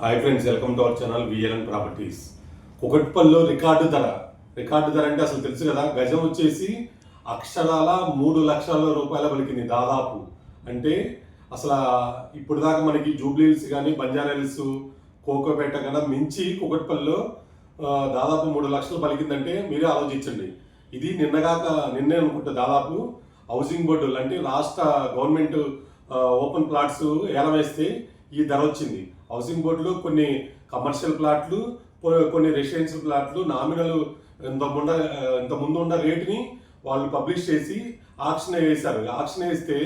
Hi friends welcome to our channel VLN properties కుకట్పల్లిలో record ధర. Record ధర అంటే అసలు తెలుసు కదా? గజం వచ్చేసి అక్షరాల మూడు లక్షల రూపాయల పలికింది దాదాపు. అంటే అసలు ఇప్పుడు దాకా మనకి జూబ్లీ హిల్స్ కానీ బంజారా హిల్స్ కోకోపేట కన్నా మించి కుకట్పల్లిలో దాదాపు మూడు లక్షలు పలికిందంటే మీరే ఆలోచించండి. ఇది నిన్నగాక నిన్నే అనుకుంటా దాదాపు హౌసింగ్ బోర్డు అంటే రాష్ట్ర గవర్నమెంట్ ఓపెన్ ప్లాట్స్ ఏలం వేస్తే ఈ ధర వచ్చింది. హౌసింగ్ బోర్డులు కొన్ని కమర్షియల్ ప్లాట్లు కొన్ని రెసిడెన్షియల్ ప్లాట్లు నామినల్ ఇంత ముండ ఇంత ముందు ఉన్న రేటుని వాళ్ళు పబ్లిష్ చేసి ఆక్షన్ వేశారు. ఆక్షన్ వేస్తే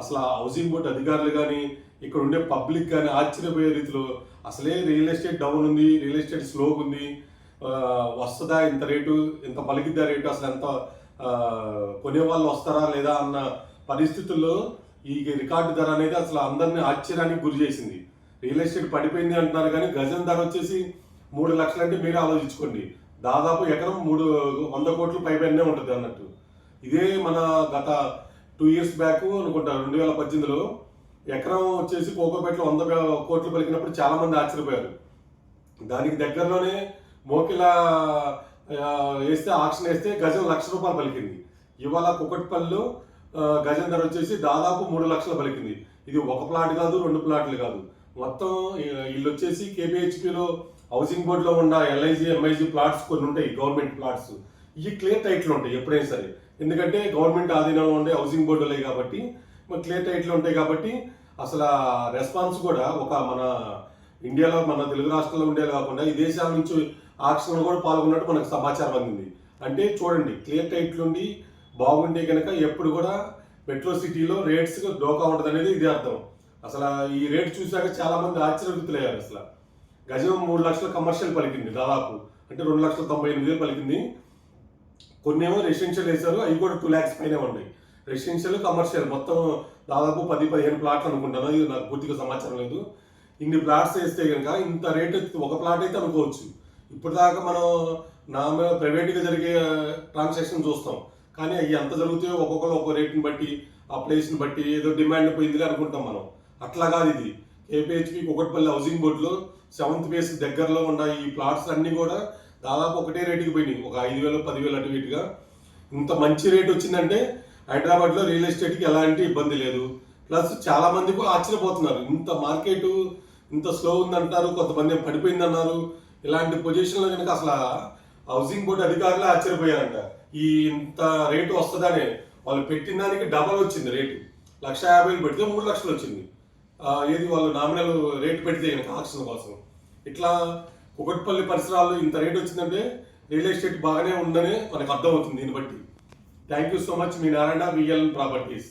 అసలు హౌసింగ్ బోర్డు అధికారులు కానీ ఇక్కడ ఉండే పబ్లిక్ కానీ ఆశ్చర్యపోయే రీతిలో అసలే రియల్ ఎస్టేట్ డౌన్ ఉంది రియల్ ఎస్టేట్ స్లోగా ఉంది. వస్తుందా ఇంత రేటు ఇంత పలికిద్దా రేటు అసలు ఎంత కొనే వాళ్ళు వస్తారా లేదా అన్న పరిస్థితుల్లో ఈ రికార్డు ధర అనేది అసలు అందరినీ ఆశ్చర్యానికి గురి చేసింది. రియల్ ఎస్టేట్ పడిపోయింది అంటున్నారు కానీ గజం ధర వచ్చేసి మూడు లక్షలు అంటే మీరే ఆలోచించుకోండి. దాదాపు ఎకరం మూడు వంద కోట్లు పైపైనే ఉంటుంది అన్నట్టు. ఇదే మన గత టూ ఇయర్స్ బ్యాక్ అనుకుంటా రెండు వేల పద్దెనిమిదిలో ఎకరం వచ్చేసి కోకోపేటలో వంద కోట్లు పలికినప్పుడు చాలామంది ఆశ్చర్యపోయారు. దానికి దగ్గరలోనే మోకిల వేస్తే ఆక్షన్ వేస్తే గజం లక్ష రూపాయలు పలికింది. ఇవాళ కుకట్పల్లిలో గజం ధర వచ్చేసి దాదాపు మూడు లక్షలు పలికింది. ఇది ఒక ప్లాట్ కాదు రెండు ప్లాట్లు కాదు. మొత్తం వీళ్ళు వచ్చేసి కేపీహెచ్పిలో హౌసింగ్ బోర్డులో ఉన్న ఎల్ఐజి ఎంఐజి ప్లాట్స్ కొన్ని ఉంటాయి గవర్నమెంట్ ప్లాట్స్ ఇవి క్లియర్ టైట్లు ఉంటాయి ఎప్పుడైనా సరే. ఎందుకంటే గవర్నమెంట్ ఆధీనంలో ఉండే హౌసింగ్ బోర్డులే కాబట్టి మరి క్లియర్ టైట్లు ఉంటాయి కాబట్టి అసలు రెస్పాన్స్ కూడా ఒక మన ఇండియాలో మన తెలుగు రాష్ట్రాల్లో ఉండేది కాకుండా ఈ దేశాల నుంచి ఆక్షన్లో కూడా పాల్గొన్నట్టు మనకు సమాచారం అందింది. అంటే చూడండి క్లియర్ టైట్లు ఉండి బాగుంటే కనుక ఎప్పుడు కూడా మెట్రో సిటీలో రేట్స్ డోకా ఉండదు అనేది ఇది అర్థం. అసలు ఈ రేటు చూశాక చాలా మంది ఆశ్చర్యగుతులయ్యారు అసలు. గజం మూడు లక్షల కమర్షియల్ పలికింది దాదాపు. అంటే రెండు లక్షల తొంభై ఎనిమిది వేలు పలికింది. కొన్ని ఏమో రెసిడెన్షియల్ వేశారు అవి కూడా టూ ల్యాక్స్ పైనే ఉన్నాయి. రెసిడెన్షియల్ కమర్షియల్ మొత్తం దాదాపు పది పదిహేను ప్లాట్లు అనుకుంటాను. ఇది నాకు పూర్తిగా సమాచారం లేదు. ఇన్ని ప్లాట్స్ వేస్తే కనుక ఇంత రేట్ ఒక ప్లాట్ అయితే అనుకోవచ్చు. ఇప్పటిదాకా మనం నా ప్రైవేట్గా జరిగే ట్రాన్సాక్షన్ చూస్తాం. కానీ అవి ఎంత జరుగుతాయో ఒక్కొక్కరు ఒక్కో రేట్ని బట్టి ఆ ప్లేస్ని బట్టి ఏదో డిమాండ్ పోయిందిగా అనుకుంటాం మనం. అట్లా కాదు ఇది. కేపీహెచ్పి కుకట్పల్లి హౌసింగ్ బోర్డులో సెవెంత్ ఫేస్ దగ్గరలో ఉన్న ఈ ప్లాట్స్ అన్నీ కూడా దాదాపు ఒకటే రేటుకి పోయినాయి. ఒక ఐదు వేలు పదివేలు అటు ఇటుగా. ఇంత మంచి రేట్ వచ్చిందంటే హైదరాబాద్లో రియల్ ఎస్టేట్కి ఎలాంటి ఇబ్బంది లేదు. ప్లస్ చాలామంది కూడా ఆశ్చర్యపోతున్నారు. ఇంత మార్కెట్ ఇంత స్లో ఉందంటారు కొంతమంది పడిపోయిందన్నారు. ఇలాంటి పొజిషన్లో కనుక అసలు హౌసింగ్ బోర్డు అధికారులే ఆశ్చర్యపోయారంట. ఈ ఇంత రేటు వస్తుందనే. వాళ్ళు పెట్టిన దానికి డబల్ వచ్చింది రేటు లక్ష యాభై పెడితే మూడు లక్షలు వచ్చింది. ఏది వాళ్ళు నామినల్ రేటు పెడితే కనుక ఆక్షన్ కోసం. ఇట్లా కుకట్పల్లి పరిసరాల్లో ఇంత రేట్ వచ్చిందంటే రియల్ ఎస్టేట్ బాగానే ఉందని మనకు అర్థమవుతుంది దీన్ని బట్టి. థ్యాంక్ యూ సో మచ్ మీ నారాయణ విఎల్ ప్రాపర్టీస్.